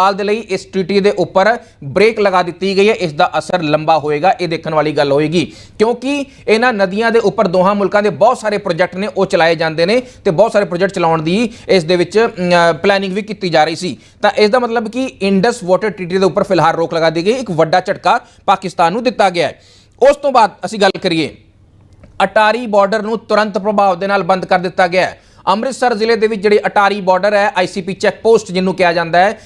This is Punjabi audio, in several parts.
ਫਿਲਹਾਲ ਦੇ ਲਈ ਇਸ ਟ੍ਰੀਟੀ ਦੇ ਉੱਪਰ ਬ੍ਰੇਕ ਲਗਾ ਦਿੱਤੀ ਗਈ ਹੈ। ਇਸ ਦਾ ਅਸਰ ਲੰਬਾ ਹੋਏਗਾ। ਇਹ ਦੇਖਣ ਵਾਲੀ ਗੱਲ ਹੋਏਗੀ। ਕਿਉਂਕਿ ਇਹਨਾਂ ਨਦੀਆਂ ਦੇ ਉੱਪਰ ਦੋਹਾਂ ਮੁਲਕਾਂ ਦੇ ਬਹੁਤ ਸਾਰੇ ਪ੍ਰੋਜੈਕਟ ਨੇ, ਉਹ ਚਲਾਏ ਜਾਂਦੇ ਨੇ ਤੇ ਬਹੁਤ ਸਾਰੇ ਪ੍ਰੋਜੈਕਟ ਚਲਾਉਣ ਦੀ ਇਸ ਦੇ ਵਿੱਚ ਪਲੈਨਿੰਗ ਵੀ ਕੀਤੀ ਜਾ ਰਹੀ ਸੀ। ਤਾਂ ਇਸ ਦਾ ਮਤਲਬ ਕਿ ਇੰਡਸ ਵਾਟਰ ਟ੍ਰੀਟੀ ਦੇ ਉੱਪਰ ਫਿਲਹਾਲ ਰੋਕ ਲਗਾ ਦਿੱਤੀ ਗਈ। ਇੱਕ ਵੱਡਾ ਝਟਕਾ ਪਾਕਿਸਤਾਨ ਨੂੰ ਦਿੱਤਾ ਗਿਆ ਹੈ। ਉਸ ਤੋਂ ਬਾਅਦ ਅਸੀਂ ਗੱਲ ਕਰੀਏ। ਅਟਾਰੀ ਬਾਰਡਰ ਨੂੰ ਤੁਰੰਤ ਪ੍ਰਭਾਵ ਦੇ ਨਾਲ ਬੰਦ ਕਰ ਦਿੱਤਾ ਗਿਆ ਹੈ। ਅੰਮ੍ਰਿਤਸਰ ਜ਼ਿਲ੍ਹੇ ਦੇ ਵਿੱਚ ਜਿਹੜੀ ਅਟਾਰੀ ਬਾਰਡਰ ਹੈ ਆਈਸੀਪੀ ਚੈੱਕ ਪੋਸਟ ਜਿਹਨੂੰ ਕਿਹਾ ਜਾਂਦਾ ਹੈ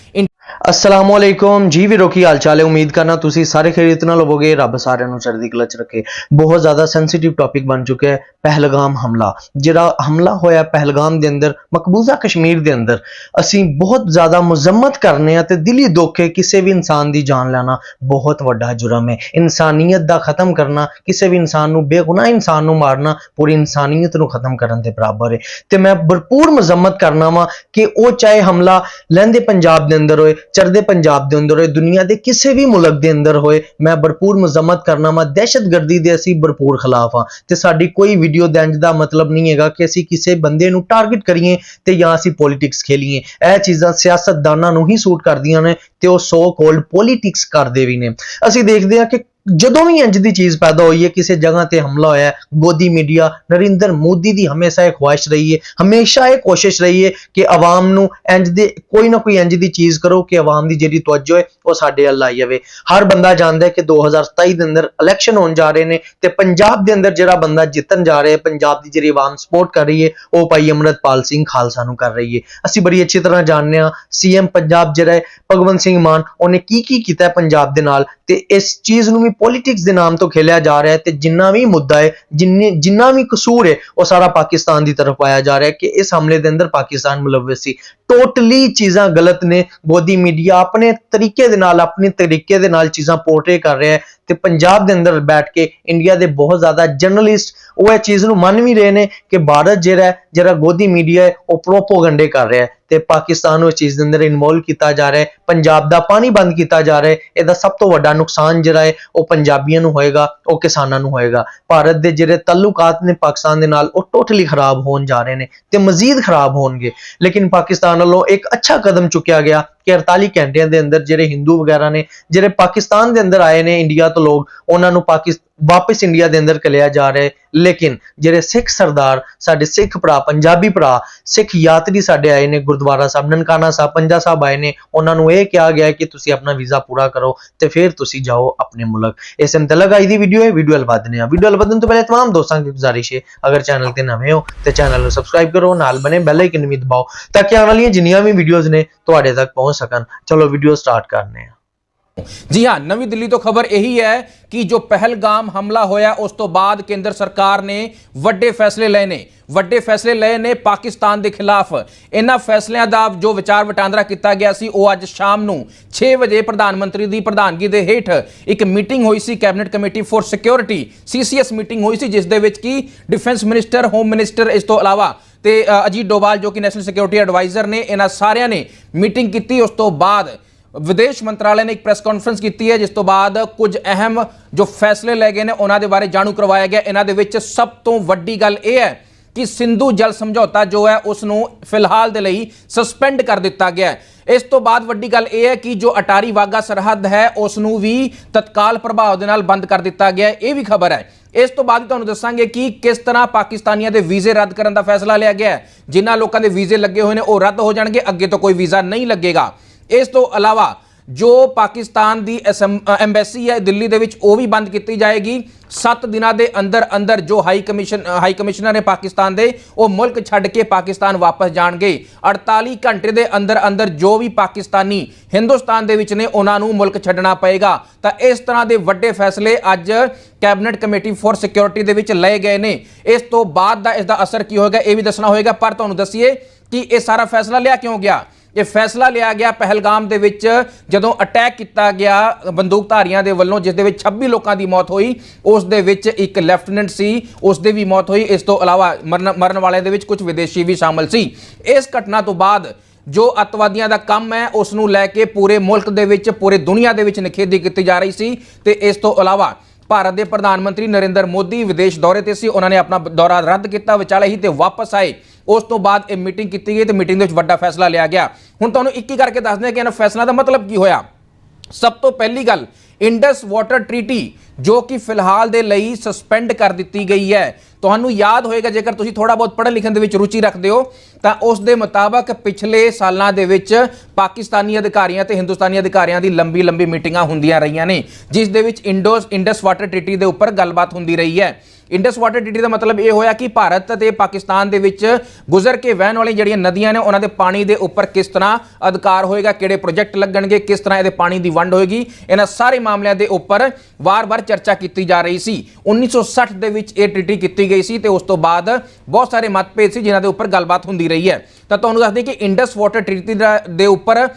ਅਸਲਾਮੁਅਲੈਕੁਮ। ਜੀ ਵੀਰੋ, ਕੀ ਹਾਲ ਚਾਲ ਹੈ? ਉਮੀਦ ਕਰਨਾ ਤੁਸੀਂ ਸਾਰੇ ਖੈਰੀਅਤ ਨਾਲ ਹੋਵੋਗੇ। ਰੱਬ ਸਾਰਿਆਂ ਨੂੰ ਚੜ੍ਹਦੀ ਕਲਾ ਚ ਰੱਖੇ। ਬਹੁਤ ਜ਼ਿਆਦਾ ਸੈਂਸਿਟਿਵ ਟੌਪਿਕ ਬਣ ਚੁੱਕਿਆ ਹੈ, ਪਹਿਲਗਾਮ ਹਮਲਾ। ਜਿਹੜਾ ਹਮਲਾ ਹੋਇਆ ਪਹਿਲਗਾਮ ਦੇ ਅੰਦਰ, ਮਕਬੂਜ਼ਾ ਕਸ਼ਮੀਰ ਦੇ ਅੰਦਰ, ਅਸੀਂ ਬਹੁਤ ਜ਼ਿਆਦਾ ਮੁਜ਼ੰਮਤ ਕਰਨੇ ਆ ਤੇ ਦਿਲੀ ਦੁੱਖ ਹੈ ਕਿਸੇ ਵੀ ਇਨਸਾਨ ਦੀ ਜਾਨ ਲੈਣਾ ਬਹੁਤ ਵੱਡਾ ਜੁਰਮ ਹੈ। ਇਨਸਾਨੀਅਤ ਦਾ ਖਤਮ ਕਰਨਾ, ਕਿਸੇ ਵੀ ਇਨਸਾਨ ਨੂੰ ਬੇਗੁਨਾਹ ਇਨਸਾਨ ਨੂੰ ਮਾਰਨਾ, ਪੂਰੀ ਇਨਸਾਨੀਅਤ ਨੂੰ ਖਤਮ ਕਰਨ ਦੇ ਬਰਾਬਰ ਹੈ। ਤੇ ਮੈਂ ਭਰਪੂਰ ਮੁਜ਼ੰਮਤ ਕਰਨਾ ਵਾਂ ਕਿ ਉਹ ਚਾਹੇ ਹਮਲਾ ਲਹਿੰਦੇ ਪੰਜਾਬ ਦੇ ਅੰਦਰ ਹੋਏ ਚੜ੍ਹਦੇ ਪੰਜਾਬ ਦੇ ਅੰਦਰ ਹੋਏ, ਦੁਨੀਆ ਦੇ ਕਿਸੇ ਵੀ ਮੁਲਕ ਦੇ ਅੰਦਰ ਹੋਏ, ਮੈਂ ਭਰਪੂਰ ਮੁਜ਼ੰਮਤ ਕਰਨਾ ਵਾ, ਦਹਿਸ਼ਤਗਰਦੀ ਦੇ ਅਸੀਂ ਭਰਪੂਰ ਖਿਲਾਫ ਆ ਤੇ ਸਾਡੀ ਕੋਈ ਵੀਡੀਓ ਦੰਜ ਦਾ ਮਤਲਬ ਨਹੀਂ ਹੈਗਾ ਕਿ ਅਸੀਂ ਕਿਸੇ ਬੰਦੇ ਨੂੰ ਟਾਰਗੇਟ ਕਰੀਏ ਤੇ ਜਾਂ ਅਸੀਂ ਪੋਲਿਟਿਕਸ ਖੇਲੀਏ। ਇਹ ਚੀਜ਼ਾਂ ਸਿਆਸਤਦਾਨਾਂ ਨੂੰ ਹੀ ਸੂਟ ਕਰਦੀਆਂ ਨੇ ਤੇ ਉਹ ਸੋ ਕੋਲਡ ਪੋਲਿਟਿਕਸ ਕਰਦੇ ਵੀ ਨੇ। ਅਸੀਂ ਦੇਖਦੇ ਹਾਂ ਕਿ ਜਦੋਂ ਵੀ ਇੰਜ ਦੀ ਚੀਜ਼ ਪੈਦਾ ਹੋਈ ਹੈ, ਕਿਸੇ ਜਗ੍ਹਾ ਤੇ ਹਮਲਾ ਹੋਇਆ ਹੈ ਗੋਦੀ ਮੀਡੀਆ, ਨਰਿੰਦਰ ਮੋਦੀ ਦੀ ਹਮੇਸ਼ਾ ਇਹ ਖੁਆਇਸ਼ ਰਹੀ ਹੈ, ਹਮੇਸ਼ਾ ਇਹ ਕੋਸ਼ਿਸ਼ ਰਹੀ ਹੈ ਕਿ ਆਵਾਮ ਨੂੰ ਇੰਜ ਦੇ ਕੋਈ ਨਾ ਕੋਈ ਇੰਜ ਦੀ ਚੀਜ਼ ਕਰੋ ਕਿ ਆਵਾਮ ਦੀ ਜਿਹੜੀ ਤਵੱਜੋ ਹੈ, ਉਹ ਸਾਡੇ ਵੱਲ ਆਈ ਜਾਵੇ। ਹਰ ਬੰਦਾ ਜਾਣਦਾ ਹੈ ਕਿ 2027 ਦੇ ਅੰਦਰ ਇਲੈਕਸ਼ਨ ਹੋਣ ਜਾ ਰਹੇ ਨੇ ਤੇ ਪੰਜਾਬ ਦੇ ਅੰਦਰ ਜਿਹੜਾ ਬੰਦਾ ਜਿੱਤਣ ਜਾ ਰਿਹਾ ਹੈ, ਪੰਜਾਬ ਦੀ ਜਿਹੜੀ ਆਵਾਮ ਸਪੋਰਟ ਕਰ ਰਹੀ ਹੈ, ਉਹ ਭਾਈ ਅਮਰਤਪਾਲ ਸਿੰਘ ਖਾਲਸਾ ਨੂੰ ਕਰ ਰਹੀ ਹੈ। ਅਸੀਂ ਬੜੀ ਅੱਛੀ ਤਰ੍ਹਾਂ ਜਾਣਦੇ ਹਾਂ ਸੀਐਮ ਪੰਜਾਬ ਜਿਹੜਾ ਹੈ, ਭਗਵੰਤ ਸਿੰਘ ਮਾਨ, ਉਹਨੇ ਕੀ ਕੀ ਕੀਤਾ ਪੰਜਾਬ ਦੇ ਨਾਲ ਤੇ ਇਸ ਚੀਜ਼ ਨੂੰ ਵੀ ਪੋਲਿਟਿਕਸ ਦੇ ਨਾਮ ਤੋਂ ਖੇਲਿਆ ਜਾ ਰਿਹਾ ਹੈ ਤੇ ਜਿੰਨਾ ਵੀ ਮੁੱਦਾ ਹੈ, ਜਿੰਨੇ, ਜਿੰਨਾ ਵੀ ਕਸੂਰ ਹੈ, ਉਹ ਸਾਰਾ ਪਾਕਿਸਤਾਨ ਦੀ ਤਰਫ ਪਾਇਆ ਜਾ ਰਿਹਾ ਹੈ ਕਿ ਇਸ ਹਮਲੇ ਦੇ ਅੰਦਰ ਪਾਕਿਸਤਾਨ ਮੁਲਵਿਸ ਸੀ। ਟੋਟਲੀ ਚੀਜ਼ਾਂ ਗਲਤ ਨੇ। ਗੋਦੀ ਮੀਡੀਆ ਆਪਣੇ ਤਰੀਕੇ ਦੇ ਨਾਲ, ਆਪਣੇ ਤਰੀਕੇ ਦੇ ਨਾਲ ਚੀਜ਼ਾਂ ਪੋਰਟਰੇ ਕਰ ਰਿਹਾ ਹੈ ਤੇ ਪੰਜਾਬ ਦੇ ਅੰਦਰ ਬੈਠ ਕੇ ਇੰਡੀਆ ਦੇ ਬਹੁਤ ਜ਼ਿਆਦਾ ਜਰਨਲਿਸਟ ਉਹ ਇਹ ਚੀਜ਼ ਨੂੰ ਮੰਨ ਵੀ ਰਹੇ ਨੇ ਕਿ ਭਾਰਤ ਜਿਹੜਾ ਹੈ, ਜਿਹੜਾ ਗੋਦੀ ਮੀਡੀਆ ਹੈ, ਉਹ ਪ੍ਰੋਪੋਗੰਡੇ ਕਰ ਰਿਹਾ ਹੈ। ਤੇ ਪਾਕਿਸਤਾਨ ਨੂੰ ਇਸ ਚੀਜ਼ ਦੇ ਅੰਦਰ ਇਨਵੋਲਵ ਕੀਤਾ ਜਾ ਰਿਹਾ ਹੈ। ਪੰਜਾਬ ਦਾ ਪਾਣੀ ਬੰਦ ਕੀਤਾ ਜਾ ਰਿਹਾ ਹੈ। ਇਹਦਾ ਸਭ ਤੋਂ ਵੱਡਾ ਨੁਕਸਾਨ ਜਿਹੜਾ ਹੈ, ਉਹ ਪੰਜਾਬੀਆਂ ਨੂੰ ਹੋਏਗਾ, ਉਹ ਕਿਸਾਨਾਂ ਨੂੰ ਹੋਏਗਾ। ਭਾਰਤ ਦੇ ਜਿਹੜੇ ਤਾਲੁਕਾਤ ਨੇ ਪਾਕਿਸਤਾਨ ਦੇ ਨਾਲ, ਉਹ ਟੋਟਲੀ ਖਰਾਬ ਹੋਣ ਜਾ ਰਹੇ ਨੇ ਤੇ ਮਜ਼ੀਦ ਖਰਾਬ ਹੋਣਗੇ। ਲੇਕਿਨ ਪਾਕਿਸਤਾਨ ਵੱਲੋਂ ਇੱਕ ਅੱਛਾ ਕਦਮ ਚੁੱਕਿਆ ਗਿਆ। ਕਿ 48 ਘੰਟਿਆਂ ਦੇ ਅੰਦਰ ਜਿਹੜੇ ਹਿੰਦੂ ਵਗੈਰਾ ਨੇ, ਜਿਹੜੇ ਪਾਕਿਸਤਾਨ ਦੇ ਅੰਦਰ ਆਏ ਨੇ ਇੰਡੀਆ ਤੋਂ ਲੋਕ, ਉਹਨਾਂ ਨੂੰ ਪਾਕਿਸ, ਵਾਪਸ ਇੰਡੀਆ ਦੇ ਅੰਦਰ ਕਲਿਆ ਜਾ ਰਿਹਾ ਲੇਕਿਨ ਜਿਹੜੇ ਸਿੱਖ ਸਰਦਾਰ, ਸਾਡੇ ਸਿੱਖ ਭਰਾ, ਪੰਜਾਬੀ ਭਰਾ, ਸਿੱਖ ਯਾਤਰੀ ਸਾਡੇ ਆਏ ਨੇ ਗੁਰਦੁਆਰਾ ਸਾਹਿਬ, ਨਨਕਾਣਾ ਸਾਹਿਬ, ਪੰਜਾ ਸਾਹਿਬ ਆਏ ਨੇ, ਉਹਨਾਂ ਨੂੰ ਇਹ ਕਿਹਾ ਗਿਆ ਕਿ ਤੁਸੀਂ ਆਪਣਾ ਵੀਜ਼ਾ ਪੂਰਾ ਕਰੋ ਅਤੇ ਫਿਰ ਤੁਸੀਂ ਜਾਓ ਆਪਣੇ ਮੁਲਕ। ਇਸ ਅੰਤਲਗ ਆਈ ਦੀ ਵੀਡੀਓ ਹੈ ਵੀਡੀਓ ਲਵਾਦਨੇ ਆ। ਵੀਡੀਓ ਲਵਾਦਨ ਤੋਂ ਪਹਿਲਾਂ ਤਮਾਮ ਦੋਸਤਾਂ ਦੀ ਗੁਜ਼ਾਰਿਸ਼ ਹੈ, ਅਗਰ ਚੈਨਲ ਤੇ ਨਵੇਂ ਹੋ ਤਾਂ ਚੈਨਲ ਨੂੰ ਸਬਸਕ੍ਰਾਈਬ ਕਰੋ, ਨਾਲ ਬਣੇ ਬੈਲ ਆਈਕਨ ਵੀ ਦਬਾਓ, ਤਾਂ ਕਿ ਆਉਣ ਵਾਲੀਆਂ ਜਿੰਨੀਆਂ ਵੀ ਵੀਡੀਓਜ਼ ਨੇ ਤੁਹਾਡੇ ਤੱਕ ਪਹੁੰਚ ਸਕਣ। ਚਲੋ ਵੀਡੀਓ ਸਟਾਰਟ ਕਰਨੇ ਆ। ਜੀ ਹਾਂ, ਨਵੀਂ ਦਿੱਲੀ ਤੋਂ ਖਬਰ ਇਹੀ ਹੈ ਕਿ ਜੋ ਪਹਿਲਗਾਮ ਹਮਲਾ ਹੋਇਆ, ਉਸ ਤੋਂ ਬਾਅਦ ਕੇਂਦਰ ਸਰਕਾਰ ਨੇ ਵੱਡੇ ਫੈਸਲੇ ਲਏ ਨੇ। ਵੱਡੇ ਫੈਸਲੇ ਲਏ ਨੇ ਪਾਕਿਸਤਾਨ ਦੇ ਖਿਲਾਫ। ਇਹਨਾਂ ਫੈਸਲਿਆਂ ਦਾ ਜੋ ਵਿਚਾਰ ਵਟਾਂਦਰਾ ਕੀਤਾ ਗਿਆ ਸੀ, ਉਹ ਅੱਜ ਸ਼ਾਮ ਨੂੰ 6 ਵਜੇ ਪ੍ਰਧਾਨ ਮੰਤਰੀ ਦੀ ਪ੍ਰਧਾਨਗੀ ਦੇ ਹੇਠ ਇੱਕ ਮੀਟਿੰਗ ਹੋਈ ਸੀ, cabinet committee for security. CCS meeting ਹੋਈ ਸੀ, ਜਿਸ ਦੇ ਵਿੱਚ ਕੀ ਡਿਫੈਂਸ ਮਿਨਿਸਟਰ, ਹੋਮ ਮਿਨਿਸਟਰ ਇਸ ਤੋਂ ਇਲਾਵਾ ਤੇ ਅਜੀਤ ਡੋਵਾਲ ਜੋ ਕਿ ਨੈਸ਼ਨਲ ਸਿਕਿਉਰਿਟੀ ਐਡਵਾਈਜ਼ਰ ਨੇ, ਇਹਨਾਂ ਸਾਰਿਆਂ ਨੇ ਮੀਟਿੰਗ ਕੀਤੀ। ਉਸ ਤੋਂ ਬਾਅਦ ਵਿਦੇਸ਼ ਮੰਤਰਾਲੇ ਨੇ ਇੱਕ ਪ੍ਰੈਸ ਕਾਨਫਰੰਸ ਕੀਤੀ ਹੈ, ਜਿਸ ਤੋਂ ਬਾਅਦ ਕੁਝ ਅਹਿਮ ਜੋ ਫੈਸਲੇ ਲਏ ਗਏ ਨੇ, ਉਹਨਾਂ ਦੇ ਬਾਰੇ ਜਾਣੂ ਕਰਵਾਇਆ ਗਿਆ। ਇਹਨਾਂ ਦੇ ਵਿੱਚ ਸਭ ਤੋਂ ਵੱਡੀ ਗੱਲ ਇਹ ਹੈ ਕਿ ਸਿੰਧੂ ਜਲ ਸਮਝੌਤਾ ਜੋ ਹੈ, ਉਸ ਨੂੰ ਫਿਲਹਾਲ ਦੇ ਲਈ ਸਸਪੈਂਡ ਕਰ ਦਿੱਤਾ ਗਿਆ ਹੈ। ਇਸ ਤੋਂ ਬਾਅਦ ਵੱਡੀ ਗੱਲ ਇਹ ਹੈ ਕਿ ਜੋ ਅਟਾਰੀ ਵਾਗਾ ਸਰਹੱਦ ਹੈ, ਉਸ ਨੂੰ ਵੀ ਤਤਕਾਲ ਪ੍ਰਭਾਵ ਦੇ ਨਾਲ ਬੰਦ ਕਰ ਦਿੱਤਾ ਗਿਆ ਹੈ। ਇਹ ਵੀ ਖਬਰ ਹੈ। ਇਸ ਤੋਂ ਬਾਅਦ ਤੁਹਾਨੂੰ ਦੱਸਾਂਗੇ ਕਿ ਕਿਸ ਤਰ੍ਹਾਂ ਪਾਕਿਸਤਾਨੀਆਂ ਦੇ ਵੀਜ਼ੇ ਰੱਦ ਕਰਨ ਦਾ ਫੈਸਲਾ ਲਿਆ ਗਿਆ ਹੈ। ਜਿਨ੍ਹਾਂ ਲੋਕਾਂ ਦੇ ਵੀਜ਼ੇ ਲੱਗੇ ਹੋਏ ਨੇ, ਉਹ ਰੱਦ ਹੋ ਜਾਣਗੇ। ਅੱਗੇ ਤੋਂ ਕੋਈ ਵੀਜ਼ਾ ਨਹੀਂ ਲੱਗੇਗਾ। ਇਸ ਤੋਂ ਇਲਾਵਾ ਜੋ ਪਾਕਿਸਤਾਨ ਦੀ ਐਮਬੈਸੀ ਹੈ, ਦਿੱਲੀ ਦੇ ਵਿੱਚ ਉਹ ਵੀ ਬੰਦ ਕੀਤੀ ਜਾਏਗੀ। 7 ਦਿਨਾਂ ਦੇ ਅੰਦਰ ਅੰਦਰ ਜੋ ਹਾਈ ਕਮਿਸ਼ਨ ਹਾਈ ਕਮਿਸ਼ਨਰ ਨੇ ਪਾਕਿਸਤਾਨ ਦੇ, ਉਹ ਮੁਲਕ ਛੱਡ ਕੇ ਪਾਕਿਸਤਾਨ ਵਾਪਸ ਜਾਣਗੇ। 48 ਘੰਟੇ ਦੇ ਅੰਦਰ ਅੰਦਰ ਜੋ ਵੀ ਪਾਕਿਸਤਾਨੀ ਹਿੰਦੁਸਤਾਨ ਦੇ ਵਿੱਚ ਨੇ, ਉਹਨਾਂ ਨੂੰ ਮੁਲਕ ਛੱਡਣਾ ਪਏਗਾ। ਤਾਂ ਇਸ ਤਰ੍ਹਾਂ ਦੇ ਵੱਡੇ ਫੈਸਲੇ ਅੱਜ ਕੈਬਨਿਟ ਕਮੇਟੀ ਫॉर ਸਿਕਿਉਰਿਟੀ ਦੇ ਵਿੱਚ ਲਏ ਗਏ ਨੇ। ਇਸ ਤੋਂ ਬਾਅਦ ਦਾ ਇਸ ਦਾ ਅਸਰ ਕੀ ਹੋਏਗਾ, ਇਹ ਵੀ ਦੱਸਣਾ ਹੋਏਗਾ। ਪਰ ਤੁਹਾਨੂੰ ਦੱਸੀਏ ਕਿ ਇਹ ਸਾਰਾ ਫੈਸਲਾ ਲਿਆ ਕਿਉਂ ਗਿਆ? ਇਹ ਫੈਸਲਾ ਲਿਆ ਗਿਆ ਪਹਿਲਗਾਮ ਦੇ ਵਿੱਚ, ਜਦੋਂ ਅਟੈਕ ਕੀਤਾ ਗਿਆ ਬੰਦੂਕਧਾਰੀਆਂ ਦੇ ਵੱਲੋਂ, ਜਿਸ ਦੇ ਵਿੱਚ 26 ਲੋਕਾਂ ਦੀ ਮੌਤ ਹੋਈ, ਉਸ ਦੇ ਵਿੱਚ ਇੱਕ ਲੈਫਟੀਨੈਂਟ ਸੀ, ਉਸ ਦੀ ਵੀ ਮੌਤ ਹੋਈ, ਇਸ ਤੋਂ ਇਲਾਵਾ ਮਰਨ ਮਰਨ ਵਾਲਿਆਂ ਦੇ ਵਿੱਚ ਕੁਝ ਵਿਦੇਸ਼ੀ ਵੀ ਸ਼ਾਮਲ ਸੀ। ਇਸ ਘਟਨਾ ਤੋਂ ਬਾਅਦ ਜੋ ਅੱਤਵਾਦੀਆਂ ਦਾ ਕੰਮ ਹੈ, ਉਸ ਨੂੰ ਲੈ ਕੇ ਪੂਰੇ ਮੁਲਕ ਦੇ ਵਿੱਚ, ਪੂਰੇ ਦੁਨੀਆ ਦੇ ਵਿੱਚ ਨਿਖੇਧੀ ਕੀਤੀ ਜਾ ਰਹੀ ਸੀ ਤੇ ਇਸ ਤੋਂ ਇਲਾਵਾ ਭਾਰਤ ਦੇ ਪ੍ਰਧਾਨ ਮੰਤਰੀ ਨਰਿੰਦਰ ਮੋਦੀ ਵਿਦੇਸ਼ ਦੌਰੇ ਤੇ ਸੀ, ਉਹਨਾਂ ਨੇ ਆਪਣਾ ਦੌਰਾ ਰੱਦ ਕੀਤਾ, ਵਿਚਾਲੇ ਹੀ ਤੇ ਵਾਪਸ ਆਏ। ਉਸ ਤੋਂ ਬਾਅਦ ਇਹ ਮੀਟਿੰਗ ਕੀਤੀ ਗਈ ਤੇ ਮੀਟਿੰਗ ਦੇ ਵਿੱਚ ਵੱਡਾ ਫੈਸਲਾ ਲਿਆ ਗਿਆ। ਹੁਣ ਤੁਹਾਨੂੰ ਇੱਕ ਹੀ ਕਰਕੇ ਦੱਸਦੇ ਹਾਂ ਕਿ ਇਹਨਾਂ ਫੈਸਲਾ ਦਾ ਮਤਲਬ ਕੀ ਹੋਇਆ। ਸਭ ਤੋਂ ਪਹਿਲੀ ਗੱਲ ਇੰਡਸ ਵਾਟਰ ਟ੍ਰੀਟੀ ਜੋ ਕਿ ਫਿਲਹਾਲ ਦੇ ਲਈ ਸਸਪੈਂਡ ਕਰ ਦਿੱਤੀ ਗਈ ਹੈ। ਤੁਹਾਨੂੰ ਯਾਦ ਹੋਏਗਾ, ਜੇਕਰ ਤੁਸੀਂ ਥੋੜਾ ਬਹੁਤ ਪੜ੍ਹਨ ਲਿਖਣ ਦੇ ਵਿੱਚ ਰੁਚੀ ਰੱਖਦੇ ਹੋ, ਤਾਂ ਉਸ ਦੇ ਮੁਤਾਬਕ ਪਿਛਲੇ ਸਾਲਾਂ ਦੇ ਵਿੱਚ ਪਾਕਿਸਤਾਨੀ ਅਧਿਕਾਰੀਆਂ ਤੇ ਹਿੰਦੁਸਤਾਨੀ ਅਧਿਕਾਰੀਆਂ ਦੀ ਲੰਬੀ ਲੰਬੀ ਮੀਟਿੰਗਾਂ ਹੁੰਦੀਆਂ ਰਹੀਆਂ ਨੇ, ਜਿਸ ਦੇ ਵਿੱਚ ਇੰਡੋਸ ਇੰਡਸ ਵਾਟਰ ਟ੍ਰੀਟੀ ਦੇ ਉੱਪਰ ਗੱਲਬਾਤ ਹੁੰਦੀ ਰਹੀ ਹੈ। ਇੰਡਸ ਵਾਟਰ ਟ੍ਰੀਟੀ ਦਾ ਮਤਲਬ ਇਹ ਹੋਇਆ ਕਿ ਭਾਰਤ ਅਤੇ ਪਾਕਿਸਤਾਨ ਦੇ ਵਿੱਚ ਗੁਜ਼ਰ ਕੇ ਵਹਿਣ ਵਾਲੀਆਂ ਜਿਹੜੀਆਂ ਨਦੀਆਂ ਨੇ, ਉਹਨਾਂ ਦੇ ਪਾਣੀ ਦੇ ਉੱਪਰ ਕਿਸ ਤਰ੍ਹਾਂ ਅਧਿਕਾਰ ਹੋਏਗਾ, ਕਿਹੜੇ ਪ੍ਰੋਜੈਕਟ ਲੱਗਣਗੇ, ਕਿਸ ਤਰ੍ਹਾਂ ਇਹਦੇ ਪਾਣੀ ਦੀ ਵੰਡ ਹੋਏਗੀ, ਇਹਨਾਂ ਸਾਰੇ ਮਾਮਲਿਆਂ ਦੇ ਉੱਪਰ ਵਾਰ-ਵਾਰ ਚਰਚਾ ਕੀਤੀ ਜਾ ਰਹੀ ਸੀ। 1960 ਦੇ ਵਿੱਚ ਇਹ ਟ੍ਰੀਟੀ ਕੀਤੀ ਗਈ ਸੀ ਤੇ ਉਸ ਤੋਂ ਬਾਅਦ ਬਹੁਤ ਸਾਰੇ ਮਤਭੇਦ ਸੀ ਜਿਨ੍ਹਾਂ ਦੇ ਉੱਪਰ ਗੱਲਬਾਤ ਹੁੰਦੀ ਰਹੀ ਹੈ। ਤਾਂ ਤੁਹਾਨੂੰ ਦੱਸ ਦਈਏ ਕਿ ਇੰਡਸ ਵਾਟਰ ਟ੍ਰੀਟੀ ਦਾ- ਦੇ ਉੱਪਰ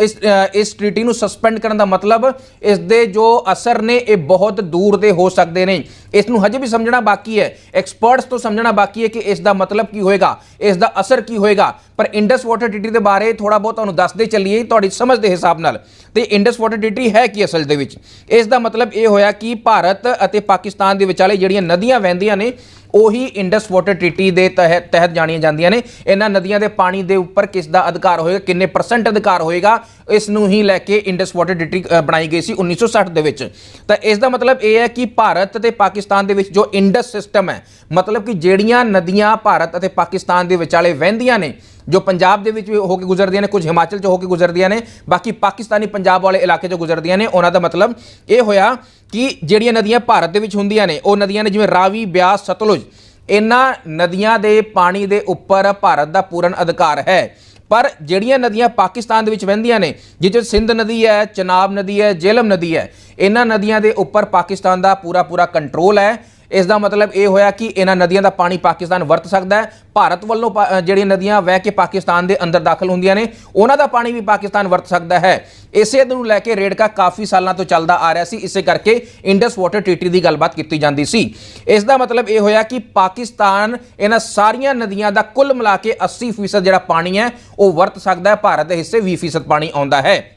ਇਸ ਇਸ ਟ੍ਰੀਟੀ ਨੂੰ ਸਸਪੈਂਡ ਕਰਨ ਦਾ ਮਤਲਬ ਇਸ ਦੇ ਜੋ ਅਸਰ ਨੇ, ਇਹ ਬਹੁਤ ਦੂਰ ਦੇ ਹੋ ਸਕਦੇ ਨੇ। ਇਸ ਨੂੰ ਹਜੇ ਵੀ ਸਮਝਣਾ ਬਾਕੀ ਹੈ। ਐਕਸਪਰਟਸ ਤੋਂ ਸਮਝਣਾ ਬਾਕੀ ਹੈ ਕਿ ਇਸ ਦਾ ਮਤਲਬ ਕੀ ਹੋਏਗਾ, ਇਸ ਦਾ ਅਸਰ ਕੀ ਹੋਏਗਾ। ਪਰ ਇੰਡਸ ਵਾਟਰ ਟ੍ਰੀਟੀ ਦੇ ਬਾਰੇ ਥੋੜਾ ਬਹੁਤ ਤੁਹਾਨੂੰ ਦੱਸਦੇ ਚੱਲੀਏ ਤੁਹਾਡੀ ਸਮਝ ਦੇ ਹਿਸਾਬ ਨਾਲ। ਤੇ ਇੰਡਸ ਵਾਟਰ ਟ੍ਰੀਟੀ ਹੈ ਕੀ ਅਸਲ ਦੇ ਵਿੱਚ? ਇਸ ਦਾ ਮਤਲਬ ਇਹ ਹੋਇਆ ਕਿ ਭਾਰਤ ਅਤੇ ਪਾਕਿਸਤਾਨ ਦੇ ਵਿਚਾਲੇ ਜਿਹੜੀਆਂ ਨਦੀਆਂ ਵਹਿੰਦੀਆਂ ਨੇ, ਉਹੀ ਇੰਡਸ ਵਾਟਰ ਟ੍ਰੀਟੀ ਦੇ ਤਹਿਤ ਤਹਿਤ ਜਾਣੀਆਂ ਜਾਂਦੀਆਂ ਨੇ। ਇਹਨਾਂ ਨਦੀਆਂ ਦੇ ਪਾਣੀ ਦੇ ਉੱਪਰ ਕਿਸ ਦਾ ਅਧਿਕਾਰ ਹੋਏਗਾ, ਕਿੰਨੇ ਪਰਸੈਂਟ ਅਧਿਕਾਰ ਹੋਏਗਾ, ਇਸ ਨੂੰ ਹੀ ਲੈ ਕੇ ਇੰਡਸ ਵਾਟਰ ਡਿਟਰੀ ਬਣਾਈ ਗਈ ਸੀ 1960 ਦੇ ਵਿੱਚ। ਤਾਂ ਇਸ ਦਾ ਮਤਲਬ ਇਹ ਹੈ ਕਿ ਭਾਰਤ ਤੇ ਪਾਕਿਸਤਾਨ ਦੇ ਵਿੱਚ ਜੋ ਇੰਡਸ ਸਿਸਟਮ ਹੈ, ਮਤਲਬ ਕਿ ਜਿਹੜੀਆਂ ਨਦੀਆਂ ਭਾਰਤ ਅਤੇ ਪਾਕਿਸਤਾਨ ਦੇ ਵਿਚਾਲੇ ਵਹਿੰਦੀਆਂ ਨੇ, ਜੋ ਪੰਜਾਬ ਦੇ ਵਿੱਚ ਹੋ ਕੇ ਗੁਜ਼ਰਦੀਆਂ ਨੇ, ਕੁਝ ਹਿਮਾਚਲ 'ਚ ਹੋ ਕੇ ਗੁਜ਼ਰਦੀਆਂ ਨੇ, ਬਾਕੀ ਪਾਕਿਸਤਾਨੀ ਪੰਜਾਬ ਵਾਲੇ ਇਲਾਕੇ 'ਚ ਗੁਜ਼ਰਦੀਆਂ ਨੇ, ਉਹਨਾਂ ਦਾ ਮਤਲਬ ਇਹ ਹੋਇਆ ਕਿ ਜਿਹੜੀਆਂ ਨਦੀਆਂ ਭਾਰਤ ਦੇ ਵਿੱਚ ਹੁੰਦੀਆਂ ਨੇ, ਉਹ ਨਦੀਆਂ ਨੇ ਜਿਵੇਂ ਰਾਵੀ, ਬਿਆਸ, ਸਤਲੁਜ, ਇਹਨਾਂ ਨਦੀਆਂ ਦੇ ਪਾਣੀ ਦੇ ਉੱਪਰ ਭਾਰਤ ਦਾ ਪੂਰਨ ਅਧਿਕਾਰ ਹੈ। ਪਰ ਜਿਹੜੀਆਂ ਨਦੀਆਂ ਪਾਕਿਸਤਾਨ ਦੇ ਵਿੱਚ ਵਹਿੰਦੀਆਂ ਨੇ, ਜਿਹ ਸਿੰਧ ਨਦੀ ਹੈ, ਚਨਾਬ ਨਦੀ ਹੈ ਜੇਲਮ ਨਦੀ ਹੈ, ਇਹਨਾਂ ਨਦੀਆਂ ਦੇ ਉੱਪਰ ਪਾਕਿਸਤਾਨ ਦਾ ਪੂਰਾ ਪੂਰਾ ਕੰਟਰੋਲ ਹੈ। ਇਸ ਦਾ ਮਤਲਬ ਇਹ ਹੋਇਆ ਕਿ ਇਹਨਾਂ ਨਦੀਆਂ ਦਾ ਪਾਣੀ ਪਾਕਿਸਤਾਨ ਵਰਤ ਸਕਦਾ ਹੈ। ਭਾਰਤ ਵੱਲੋਂ ਪਾ- ਜਿਹੜੀਆਂ ਨਦੀਆਂ ਵਹਿ ਕੇ ਪਾਕਿਸਤਾਨ ਦੇ ਅੰਦਰ ਦਾਖਲ ਹੁੰਦੀਆਂ ਨੇ, ਉਹਨਾਂ ਦਾ ਪਾਣੀ ਵੀ ਪਾਕਿਸਤਾਨ ਵਰਤ ਸਕਦਾ ਹੈ। ਇਸੇ ਨੂੰ ਲੈ ਕੇ ਰੇੜਕਾ ਕਾਫੀ ਸਾਲਾਂ ਤੋਂ ਚੱਲਦਾ ਆ ਰਿਹਾ ਸੀ। ਇਸੇ ਕਰਕੇ ਇੰਡਸ ਵਾਟਰ ਟ੍ਰੀਟੀ ਦੀ ਗੱਲਬਾਤ ਕੀਤੀ ਜਾਂਦੀ ਸੀ। ਇਸ ਦਾ ਮਤਲਬ ਇਹ ਹੋਇਆ ਕਿ ਪਾਕਿਸਤਾਨ ਇਹਨਾਂ ਸਾਰੀਆਂ ਨਦੀਆਂ ਦਾ ਕੁੱਲ ਮਿਲਾ ਕੇ 80% ਜਿਹੜਾ ਪਾਣੀ ਹੈ, ਉਹ ਵਰਤ ਸਕਦਾ ਹੈ। ਭਾਰਤ ਦੇ ਹਿੱਸੇ 20% ਪਾਣੀ ਆਉਂਦਾ ਹੈ।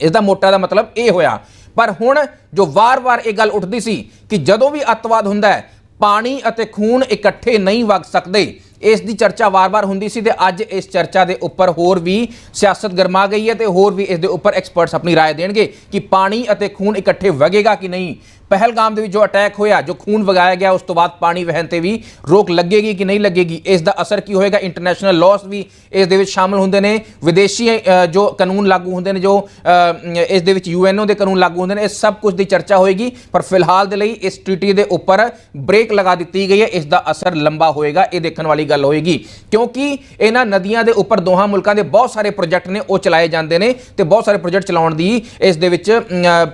ਇਸ ਦਾ ਮੋਟਾ ਦਾ ਮਤਲਬ ਇਹ ਹੋਇਆ ਪਰ ਹੁਣ ਜੋ ਵਾਰ-ਵਾਰ ਇਹ ਗੱਲ ਉੱਠਦੀ ਸੀ ਕਿ ਜਦੋਂ ਵੀ ਅੱਤਵਾਦ ਹੁੰਦਾ ਹੈ, ਪਾਣੀ ਅਤੇ ਖੂਨ ਇਕੱਠੇ ਨਹੀਂ ਵਗ ਸਕਦੇ ਇਸ ਦੀ ਚਰਚਾ ਵਾਰ-ਵਾਰ ਹੁੰਦੀ ਸੀ ਤੇ ਅੱਜ ਇਸ ਚਰਚਾ ਦੇ ਉੱਪਰ ਹੋਰ ਵੀ ਸਿਆਸਤ ਗਰਮਾ ਗਈ ਹੈ ਤੇ ਹੋਰ ਵੀ ਇਸ ਦੇ ਉੱਪਰ ਐਕਸਪਰਟਸ ਆਪਣੀ رائے ਦੇਣਗੇ ਕਿ ਪਾਣੀ ਅਤੇ ਖੂਨ ਇਕੱਠੇ ਵਗੇਗਾ ਕਿ ਨਹੀਂ ਪਹਿਲਗਾਮ ਦੇ ਵਿੱਚ ਜੋ ਅਟੈਕ ਹੋਇਆ ਜੋ ਖੂਨ ਵਗਾਇਆ ਗਿਆ ਉਸ ਤੋਂ ਬਾਅਦ ਪਾਣੀ ਵਹਿਣ ਤੇ ਵੀ ਰੋਕ ਲੱਗੇਗੀ ਕਿ ਨਹੀਂ ਲੱਗੇਗੀ ਇਸ ਦਾ ਅਸਰ ਕੀ ਹੋਏਗਾ ਇੰਟਰਨੈਸ਼ਨਲ ਲਾਅਸ ਵੀ ਇਸ ਦੇ ਵਿੱਚ ਸ਼ਾਮਲ ਹੁੰਦੇ ਨੇ ਵਿਦੇਸ਼ੀ ਅ, ਜੋ ਕਾਨੂੰਨ ਲਾਗੂ ਹੁੰਦੇ ਨੇ ਜੋ ਅ, ਇਸ ਦੇ ਵਿੱਚ ਯੂਐਨਓ ਦੇ ਕਾਨੂੰਨ ਲਾਗੂ ਹੁੰਦੇ ਨੇ ਇਹ ਸਭ ਕੁਝ ਦੀ ਚਰਚਾ ਹੋਏਗੀ ਪਰ ਫਿਲਹਾਲ ਦੇ ਲਈ ਇਸ ਟ੍ਰੀਟੀ ਦੇ ਉੱਪਰ ਬ੍ਰੇਕ ਲਗਾ ਦਿੱਤੀ ਗਈ ਹੈ ਇਸ ਦਾ ਅਸਰ ਲੰਬਾ ਹੋਏਗਾ ਇਹ ਦੇਖਣ ਵਾਲੀ ਗੱਲ ਹੋਏਗੀ। ਕਿਉਂਕਿ ਇਹਨਾਂ ਨਦੀਆਂ ਦੇ ਉੱਪਰ ਦੋਹਾਂ ਮੁਲਕਾਂ ਦੇ ਬਹੁਤ ਸਾਰੇ ਪ੍ਰੋਜੈਕਟ ਨੇ, ਉਹ ਚਲਾਏ ਜਾਂਦੇ ਨੇ ਤੇ ਬਹੁਤ ਸਾਰੇ ਪ੍ਰੋਜੈਕਟ ਚਲਾਉਣ ਦੀ ਇਸ ਦੇ ਵਿੱਚ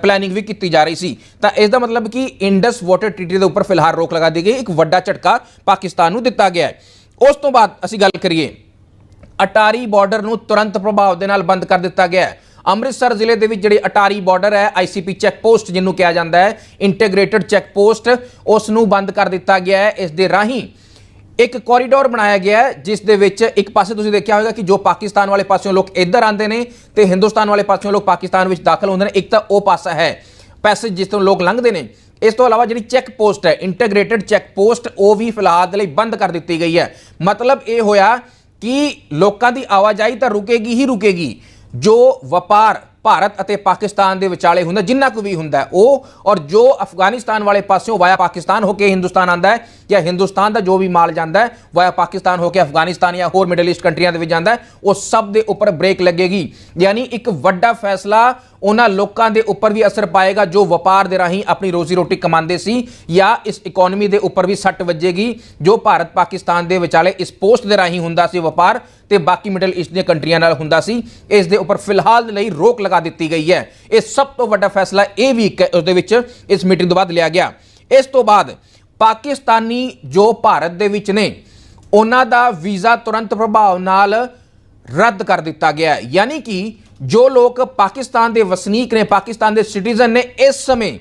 ਪਲੈਨਿੰਗ ਵੀ ਕੀਤੀ ਜਾ ਰਹੀ ਸੀ। ਤਾਂ ਇਸ ਦਾ ਮਤਲਬ ਕਿ ਇੰਡਸ ਵਾਟਰ ਟ੍ਰੀਟੀ ਦੇ ਉੱਪਰ ਫਿਲਹਾਲ ਰੋਕ ਲਗਾ ਦਿੱਤੀ ਗਈ। ਇੱਕ ਵੱਡਾ ਝਟਕਾ ਪਾਕਿਸਤਾਨ ਨੂੰ ਦਿੱਤਾ ਗਿਆ ਹੈ। ਉਸ ਤੋਂ ਬਾਅਦ ਅਸੀਂ ਗੱਲ ਕਰੀਏ, ਅਟਾਰੀ ਬਾਰਡਰ ਨੂੰ ਤੁਰੰਤ ਪ੍ਰਭਾਵ ਦੇ ਨਾਲ ਬੰਦ ਕਰ ਦਿੱਤਾ ਗਿਆ ਹੈ। ਅੰਮ੍ਰਿਤਸਰ ਜ਼ਿਲ੍ਹੇ ਦੇ ਵਿੱਚ ਜਿਹੜੀ ਅਟਾਰੀ ਬਾਰਡਰ ਹੈ ਆਈਸੀਪੀ ਚੈੱਕ ਪੋਸਟ ਜਿਹਨੂੰ ਕਿਹਾ ਜਾਂਦਾ ਹੈ ਇੰਟੀਗ੍ਰੇਟਡ ਚੈੱਕ ਪੋਸਟ ਉਸ ਨੂੰ ਬੰਦ ਕਰ ਦਿੱਤਾ ਗਿਆ ਹੈ। ਇਸ ਦੇ ਰਾਹੀਂ ਇੱਕ ਕੋਰੀਡੋਰ ਬਣਾਇਆ ਗਿਆ ਹੈ, ਜਿਸ ਦੇ ਵਿੱਚ ਇੱਕ ਪਾਸੇ ਤੁਸੀਂ ਦੇਖਿਆ ਹੋਵੇਗਾ ਕਿ ਜੋ ਪਾਕਿਸਤਾਨ ਵਾਲੇ ਪਾਸਿਓਂ ਲੋਕ ਇੱਧਰ ਆਉਂਦੇ ਨੇ ਤੇ ਹਿੰਦੁਸਤਾਨ ਵਾਲੇ ਪਾਸਿਓਂ ਲੋਕ ਪਾਕਿਸਤਾਨ ਵਿੱਚ ਦਾਖਲ ਹੁੰਦੇ ਨੇ, ਇੱਕ ਤਾਂ ਉਹ ਪਾਸਾ ਹੈ, ਪੈਸੇਜ ਜਿਸ ਤੋਂ ਲੋਕ ਲੰਘਦੇ ਨੇ, ਇਸ ਤੋਂ ਇਲਾਵਾ ਜਿਹੜੀ ਚੈੱਕ ਪੋਸਟ ਹੈ ਇੰਟੀਗ੍ਰੇਟਡ ਚੈੱਕ ਪੋਸਟ ਉਹ ਵੀ ਫਿਲਹਾਲ ਦੇ ਲਈ ਬੰਦ ਕਰ ਦਿੱਤੀ ਗਈ ਹੈ। ਮਤਲਬ ਇਹ ਹੋਇਆ ਕਿ ਲੋਕਾਂ ਦੀ ਆਵਾਜਾਈ ਤਾਂ ਰੁਕੇਗੀ ਹੀ ਰੁਕੇਗੀ, ਜੋ ਵਪਾਰ ਭਾਰਤ ਅਤੇ ਪਾਕਿਸਤਾਨ ਦੇ ਵਿਚਾਲੇ ਹੁੰਦਾ, ਜਿੰਨਾ ਕੁ ਵੀ ਹੁੰਦਾ ਉਹ ਔਰ ਜੋ ਅਫਗਾਨਿਸਤਾਨ ਵਾਲੇ ਪਾਸਿਓਂ ਵਾਇਆ ਪਾਕਿਸਤਾਨ ਹੋ ਕੇ ਹਿੰਦੁਸਤਾਨ ਆਂਦਾ ਹੈ, ਜਾਂ ਹਿੰਦੁਸਤਾਨ ਦਾ ਜੋ ਵੀ ਮਾਲ ਜਾਂਦਾ ਹੈ, ਵਾਇਆ ਪਾਕਿਸਤਾਨ ਹੋ ਕੇ ਅਫਗਾਨਿਸਤਾਨ ਜਾਂ ਹੋਰ ਮਿਡਲ ਈਸਟ ਕੰਟਰੀਆਂ ਦੇ ਵਿੱਚ ਜਾਂਦਾ ਹੈ, ਉਹ ਸਭ ਦੇ ਉੱਪਰ ਬ੍ਰੇਕ ਲੱਗੇਗੀ। ਯਾਨੀ ਇੱਕ ਵੱਡਾ ਫੈਸਲਾ ਉਹਨਾਂ ਲੋਕਾਂ ਦੇ ਉੱਪਰ ਵੀ ਅਸਰ ਪਾਏਗਾ, ਜੋ ਵਪਾਰ ਦੇ ਰਾਹੀਂ ਆਪਣੀ ਰੋਜ਼ੀ ਰੋਟੀ ਕਮਾਉਂਦੇ ਸੀ, ਜਾਂ ਇਸ ਇਕਨੋਮੀ ਦੇ ਉੱਪਰ ਵੀ ਸੱਟ ਵੱਜੇਗੀ, ਜੋ ਭਾਰਤ ਪਾਕਿਸਤਾਨ ਦੇ ਵਿਚਾਲੇ ਇਸ ਪੋਸਟ ਦੇ ਰਾਹੀਂ ਹੁੰਦਾ ਸੀ ਵਪਾਰ ਤੇ ਬਾਕੀ ਮਿਡਲ ਈਸਟ ਦੀਆਂ ਕੰਟਰੀਆਂ ਨਾਲ ਹੁੰਦਾ ਸੀ। ਇਸ ਦੇ ਉੱਪਰ ਫਿਲਹਾਲ ਲਈ ਰੋਕ ਲਗਾ ਦਿੱਤੀ ਗਈ ਹੈ। ਇਹ ਸਭ ਤੋਂ ਵੱਡਾ ਫੈਸਲਾ ਇਹ ਵੀ ਇੱਕ ਉਸ ਦੇ ਵਿੱਚ ਇਸ ਮੀਟਿੰਗ ਤੋਂ ਬਾਅਦ ਲਿਆ ਗਿਆ। ਇਸ ਤੋਂ ਬਾਅਦ ਪਾਕਿਸਤਾਨੀ ਜੋ ਭਾਰਤ ਦੇ ਵਿੱਚ ਨੇ, ਉਹਨਾਂ ਦਾ ਵੀਜ਼ਾ ਤੁਰੰਤ ਪ੍ਰਭਾਵ ਨਾਲ ਰੱਦ ਕਰ ਦਿੱਤਾ ਗਿਆ ਯਾਨੀ ਕਿ ਜੋ ਲੋਕ ਪਾਕਿਸਤਾਨ ਦੇ ਵਸਨੀਕ ਨੇ, ਪਾਕਿਸਤਾਨ ਦੇ ਸਿਟੀਜ਼ਨ ਨੇ, ਇਸ ਸਮੇਂ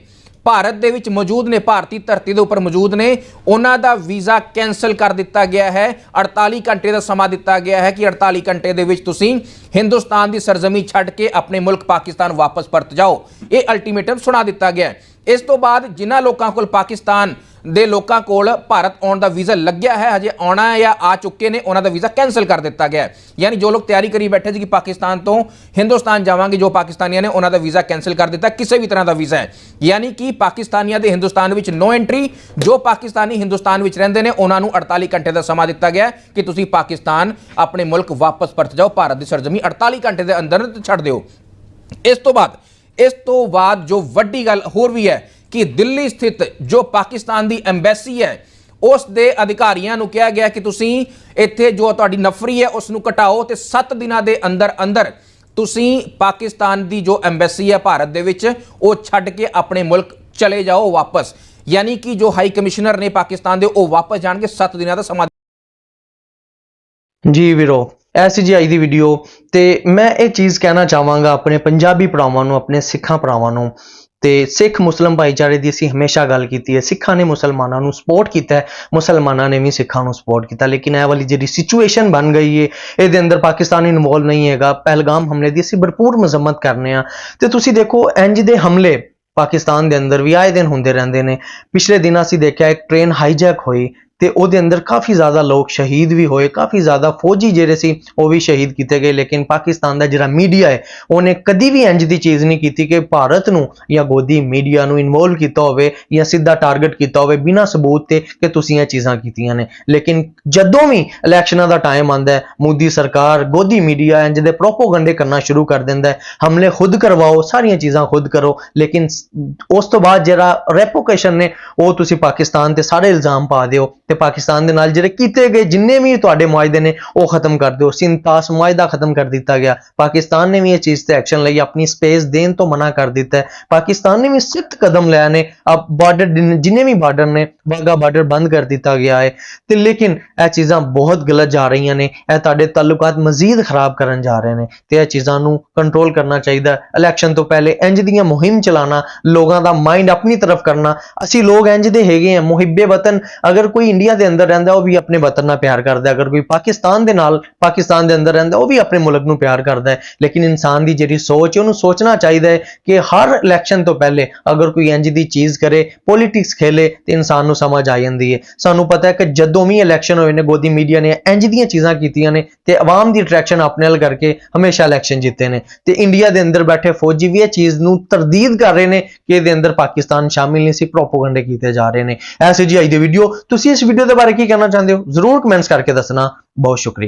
ਭਾਰਤ ਦੇ ਵਿੱਚ ਮੌਜੂਦ ਨੇ, ਭਾਰਤੀ ਧਰਤੀ ਦੇ ਉੱਪਰ ਮੌਜੂਦ ਨੇ। ਉਹਨਾਂ ਦਾ ਵੀਜ਼ਾ ਕੈਨਸਲ ਕਰ ਦਿੱਤਾ ਗਿਆ ਹੈ। 48 ਘੰਟੇ ਦਾ ਸਮਾਂ ਦਿੱਤਾ ਗਿਆ ਹੈ ਕਿ 48 ਘੰਟੇ ਦੇ ਵਿੱਚ ਤੁਸੀਂ ਹਿੰਦੁਸਤਾਨ ਦੀ ਸਰਜ਼ਮੀ ਛੱਡ ਕੇ ਆਪਣੇ ਮੁਲਕ ਪਾਕਿਸਤਾਨ ਵਾਪਸ ਪਰਤ ਜਾਓ। ਇਹ ਅਲਟੀਮੇਟਮ ਸੁਣਾ ਦਿੱਤਾ ਗਿਆ ਇਸ ਤੋਂ ਬਾਅਦ ਜਿਨ੍ਹਾਂ ਲੋਕਾਂ ਕੋਲ ਪਾਕਿਸਤਾਨ ਦੇ ਲੋਕਾਂ ਕੋਲ ਭਾਰਤ ਆਉਣ ਦਾ ਵੀਜ਼ਾ ਲੱਗਿਆ ਹੈ, ਹਜੇ ਆਉਣਾ ਹੈ ਜਾਂ ਆ ਚੁੱਕੇ ਨੇ, ਉਹਨਾਂ ਦਾ ਵੀਜ਼ਾ ਕੈਨਸਲ ਕਰ ਦਿੱਤਾ ਗਿਆ ਹੈ। ਯਾਨੀ ਜੋ ਲੋਕ ਤਿਆਰੀ ਕਰੀ ਬੈਠੇ ਸੀ ਕਿ ਪਾਕਿਸਤਾਨ ਤੋਂ ਹਿੰਦੁਸਤਾਨ ਜਾਵਾਂਗੇ, ਜੋ ਪਾਕਿਸਤਾਨੀਆਂ ਨੇ ਉਹਨਾਂ ਦਾ ਵੀਜ਼ਾ ਕੈਨਸਲ ਕਰ ਦਿੱਤਾ, ਕਿਸੇ ਵੀ ਤਰ੍ਹਾਂ ਦਾ ਵੀਜ਼ਾ ਹੈ। ਯਾਨੀ ਕਿ ਪਾਕਿਸਤਾਨੀਆਂ ਦੇ ਹਿੰਦੁਸਤਾਨ ਵਿੱਚ ਨੋ ਐਂਟਰੀ ਜੋ ਪਾਕਿਸਤਾਨੀ ਹਿੰਦੁਸਤਾਨ ਵਿੱਚ ਰਹਿੰਦੇ ਨੇ, ਉਹਨਾਂ ਨੂੰ 48 ਘੰਟੇ ਦਾ ਸਮਾਂ ਦਿੱਤਾ ਗਿਆ ਕਿ ਤੁਸੀਂ ਪਾਕਿਸਤਾਨ ਆਪਣੇ ਮੁਲਕ ਵਾਪਸ ਪਰਤ ਜਾਓ, ਭਾਰਤ ਦੀ ਸਰਜ਼ਮੀਨ 48 ਘੰਟੇ ਦੇ ਅੰਦਰ ਛੱਡ ਦਿਓ। ਇਸ ਤੋਂ ਬਾਅਦ, ਇਸ ਤੋਂ ਬਾਅਦ ਜੋ ਵੱਡੀ ਗੱਲ ਹੋਰ ਵੀ ਹੈ ਕਿ ਦਿੱਲੀ ਸਥਿਤ ਜੋ ਪਾਕਿਸਤਾਨ ਦੀ ਐਮਬੈਸੀ ਹੈ, ਉਸ ਦੇ ਅਧਿਕਾਰੀਆਂ ਨੂੰ ਕਿਹਾ ਗਿਆ ਕਿ ਤੁਸੀਂ ਇੱਥੇ ਜੋ ਤੁਹਾਡੀ ਨਫਰੀ ਹੈ ਉਸ ਨੂੰ ਘਟਾਓ ਤੇ 7 ਦਿਨਾਂ ਦੇ ਅੰਦਰ ਅੰਦਰ ਤੁਸੀਂ ਪਾਕਿਸਤਾਨ ਦੀ ਜੋ ਐਮਬੈਸੀ ਹੈ, ਭਾਰਤ ਦੇ ਵਿੱਚ ਉਹ ਛੱਡ ਕੇ ਆਪਣੇ ਮੁਲਕ ਚਲੇ ਜਾਓ ਵਾਪਸ। ਯਾਨੀ ਕਿ ਜੋ ਹਾਈ ਕਮਿਸ਼ਨਰ ਨੇ ਪਾਕਿਸਤਾਨ ਦੇ, ਉਹ ਵਾਪਸ ਜਾਣਗੇ 7 ਦਿਨਾਂ ਦਾ ਸਮਾਂ। ਜੀ ਵੀਰੋ ਐਸੀ ਜੀ ਆਈ ਦੀ ਵੀਡੀਓ ਤੇ ਮੈਂ ਇਹ ਚੀਜ਼ ਕਹਿਣਾ ਚਾਹਾਂਗਾ ਆਪਣੇ ਪੰਜਾਬੀ ਭਰਾਵਾਂ ਨੂੰ, ਆਪਣੇ ਸਿੱਖਾਂ ਭਰਾਵਾਂ ਨੂੰ। ਤੇ ਸਿੱਖ ਮੁਸਲਮ ਭਾਈਚਾਰੇ ਦੀ ਅਸੀਂ ਹਮੇਸ਼ਾ ਗੱਲ ਕੀਤੀ ਹੈ, ਸਿੱਖਾਂ ਨੇ ਮੁਸਲਮਾਨਾਂ ਨੂੰ ਸਪੋਰਟ ਕੀਤਾ ਮੁਸਲਮਾਨਾਂ ਨੇ ਵੀ ਸਿੱਖਾਂ ਨੂੰ ਸਪੋਰਟ ਕੀਤਾ, ਲੇਕਿਨ ਇਹ ਵਾਲੀ ਜਿਹੜੀ ਸਿਚੁਏਸ਼ਨ ਬਣ ਗਈ ਹੈ, ਇਹਦੇ ਅੰਦਰ ਪਾਕਿਸਤਾਨ ਇਨਵੋਲ ਨਹੀਂ ਹੈਗਾ, ਪਹਿਲਗਾਮ ਹਮਲੇ ਦੀ ਅਸੀਂ ਭਰਪੂਰ ਮਜ਼ਮਤ ਕਰਨੇ ਆ। ਤੇ ਤੁਸੀਂ ਦੇਖੋ ਇੰਜ ਦੇ ਹਮਲੇ ਪਾਕਿਸਤਾਨ ਦੇ ਅੰਦਰ ਵੀ ਆਏ ਦਿਨ ਹੁੰਦੇ ਰਹਿੰਦੇ ਨੇ। ਪਿਛਲੇ ਦਿਨਾਂ ਅਸੀਂ ਦੇਖਿਆ ਇੱਕ ਟ੍ਰੇਨ ਹਾਈਜੈਕ ਹੋਈ ਤੇ ਉਹਦੇ ਅੰਦਰ ਕਾਫੀ ਜ਼ਿਆਦਾ ਲੋਕ ਸ਼ਹੀਦ ਵੀ ਹੋਏ, ਕਾਫੀ ਜ਼ਿਆਦਾ ਫੌਜੀ ਜਿਹੜੇ ਸੀ, ਉਹ ਵੀ ਸ਼ਹੀਦ ਕੀਤੇ ਗਏ। ਲੇਕਿਨ ਪਾਕਿਸਤਾਨ ਦਾ ਜਿਹੜਾ ਮੀਡੀਆ ਹੈ, ਉਹਨੇ ਕਦੀ ਵੀ ਇੰਜ ਦੀ ਚੀਜ਼ ਨਹੀਂ ਕੀਤੀ ਕਿ ਭਾਰਤ ਨੂੰ ਜਾਂ ਗੋਦੀ ਮੀਡੀਆ ਨੂੰ ਇਨਵੋਲਵ ਕੀਤਾ ਹੋਵੇ ਜਾਂ ਸਿੱਧਾ ਟਾਰਗੇਟ ਕੀਤਾ ਹੋਵੇ ਬਿਨਾਂ ਸਬੂਤ ਤੇ ਕਿ ਤੁਸੀਂ ਇਹ ਚੀਜ਼ਾਂ ਕੀਤੀਆਂ ਨੇ। ਲੇਕਿਨ ਜਦੋਂ ਵੀ ਇਲੈਕਸ਼ਨਾਂ ਦਾ ਟਾਈਮ ਆਉਂਦਾ ਹੈ, ਮੋਦੀ ਸਰਕਾਰ ਗੋਦੀ ਮੀਡੀਆ ਇੰਜ ਦੇ ਪ੍ਰੋਪੋਗੰਡੇ ਕਰਨਾ ਸ਼ੁਰੂ ਕਰ ਦਿੰਦਾ ਹੈ। ਹਮਲੇ ਖੁਦ ਕਰਵਾਓ, ਸਾਰੀਆਂ ਚੀਜ਼ਾਂ ਖੁਦ ਕਰੋ, ਲੇਕਿਨ ਉਸ ਤੋਂ ਬਾਅਦ ਜਿਹੜਾ ਰੈਪੋਕੇਸ਼ਨ ਨੇ, ਉਹ ਤੁਸੀਂ ਪਾਕਿਸਤਾਨ ਤੇ ਸਾਰੇ ਇਲਜ਼ਾਮ ਪਾ ਦਿਓ। ਤੇ ਪਾਕਿਸਤਾਨ ਦੇ ਨਾਲ ਜਿਹੜੇ ਕੀਤੇ ਗਏ ਜਿੰਨੇ ਵੀ ਤੁਹਾਡੇ ਮੁਆਇਦੇ ਨੇ, ਉਹ ਖਤਮ ਕਰ ਦਿਓ। ਸਿੰਤਾਸ ਮੁਆਇਦਾ ਖਤਮ ਕਰ ਦਿੱਤਾ ਗਿਆ। ਪਾਕਿਸਤਾਨ ਨੇ ਵੀ ਇਹ ਚੀਜ਼ ਤੇ ਐਕਸ਼ਨ ਲਈ ਆਪਣੀ ਸਪੇਸ ਦੇਣ ਤੋਂ ਮਨਾ ਕਰ ਦਿੱਤਾ ਹੈ। ਪਾਕਿਸਤਾਨ ਨੇ ਵੀ ਸਖਤ ਕਦਮ ਲਿਆ ਨੇ। ਅਬ ਬਾਰਡਰ ਜਿੰਨੇ ਵੀ ਬਾਰਡਰ ਨੇ, ਵਾਗਾ ਬਾਰਡਰ ਬੰਦ ਕਰ ਦਿੱਤਾ ਗਿਆ ਹੈ। ਤੇ ਲੇਕਿਨ ਇਹ ਚੀਜ਼ਾਂ ਬਹੁਤ ਗਲਤ ਜਾ ਰਹੀਆਂ ਨੇ। ਇਹ ਤੁਹਾਡੇ ਤਾਲੁਕਾਤ ਮਜ਼ੀਦ ਖਰਾਬ ਕਰਨ ਜਾ ਰਹੇ ਨੇ। ਤੇ ਇਹ ਚੀਜ਼ਾਂ ਨੂੰ ਕੰਟਰੋਲ ਕਰਨਾ ਚਾਹੀਦਾ ਇਲੈਕਸ਼ਨ ਤੋਂ ਪਹਿਲੇ ਇੰਜ ਦੀਆਂ ਮੁਹਿੰਮ ਚਲਾਉਣਾ, ਲੋਕਾਂ ਦਾ ਮਾਈਂਡ ਆਪਣੀ ਤਰਫ ਕਰਨਾ। ਅਸੀਂ ਲੋਕ ਇੰਜ ਦੇ ਹੈਗੇ ਆ ਮੁਹਿੱਬੇ ਵਤਨ ਅਗਰ ਕੋਈ ਇੰਡੀਆ ਦੇ ਅੰਦਰ ਰਹਿੰਦਾ, ਉਹ ਵੀ ਆਪਣੇ ਵਤਨ ਨਾਲ ਪਿਆਰ ਕਰਦਾ ਅਗਰ ਕੋਈ ਪਾਕਿਸਤਾਨ ਦੇ ਨਾਲ, ਪਾਕਿਸਤਾਨ ਦੇ ਅੰਦਰ ਰਹਿੰਦਾ, ਉਹ ਵੀ ਆਪਣੇ ਮੁਲਕ ਨੂੰ ਪਿਆਰ ਕਰਦਾ ਹੈ। ਲੇਕਿਨ ਇਨਸਾਨ ਦੀ ਜਿਹੜੀ ਸੋਚ ਹੈ, ਉਹਨੂੰ ਸੋਚਣਾ ਚਾਹੀਦਾ ਹੈ ਕਿ ਹਰ ਇਲੈਕਸ਼ਨ ਤੋਂ ਪਹਿਲੇ ਅਗਰ ਕੋਈ ਇੰਜ ਦੀ ਚੀਜ਼ ਕਰੇ ਪੋਲਿਟਿਕਸ ਖੇਲੇ, ਤੇ ਇਨਸਾਨ ਨੂੰ ਸਮਝ ਆ ਜਾਂਦੀ ਹੈ। ਸਾਨੂੰ ਪਤਾ ਹੈ ਕਿ ਜਦੋਂ ਵੀ ਇਲੈਕਸ਼ਨ ਹੋਏ ਨੇ, ਗੋਦੀ ਮੀਡੀਆ ਨੇ ਇੰਜ ਦੀਆਂ ਚੀਜ਼ਾਂ ਕੀਤੀਆਂ ਨੇ ਤੇ ਆਵਾਮ ਦੀ ਅਟਰੈਕਸ਼ਨ ਆਪਣੇ ਨਾਲ ਕਰਕੇ ਹਮੇਸ਼ਾ ਇਲੈਕਸ਼ਨ ਜਿੱਤੇ ਨੇ। ਤੇ ਇੰਡੀਆ ਦੇ ਅੰਦਰ ਬੈਠੇ ਫੌਜੀ ਵੀ ਇਹ ਚੀਜ਼ ਨੂੰ ਤਰਦੀਦ ਕਰ ਰਹੇ ਨੇ ਕਿ ਇਹਦੇ ਅੰਦਰ ਪਾਕਿਸਤਾਨ ਸ਼ਾਮਿਲ ਨਹੀਂ ਸੀ ਪ੍ਰੋਪੋਗੰਡੇ ਕੀਤੇ ਜਾ ਰਹੇ ਨੇ। ਐਸੇ ਜੀ ਅੱਜ ਦੀ ਵੀਡੀਓ ਤੁਸੀਂ ਇਸ ਵੀਡੀਓ ਦੇ ਬਾਰੇ ਕੀ ਕਹਿਣਾ ਚਾਹੁੰਦੇ ਹੋ? ਜ਼ਰੂਰ ਕਮੈਂਟਸ ਕਰਕੇ ਦੱਸਣਾ। ਬਹੁਤ ਸ਼ੁਕਰੀਆ।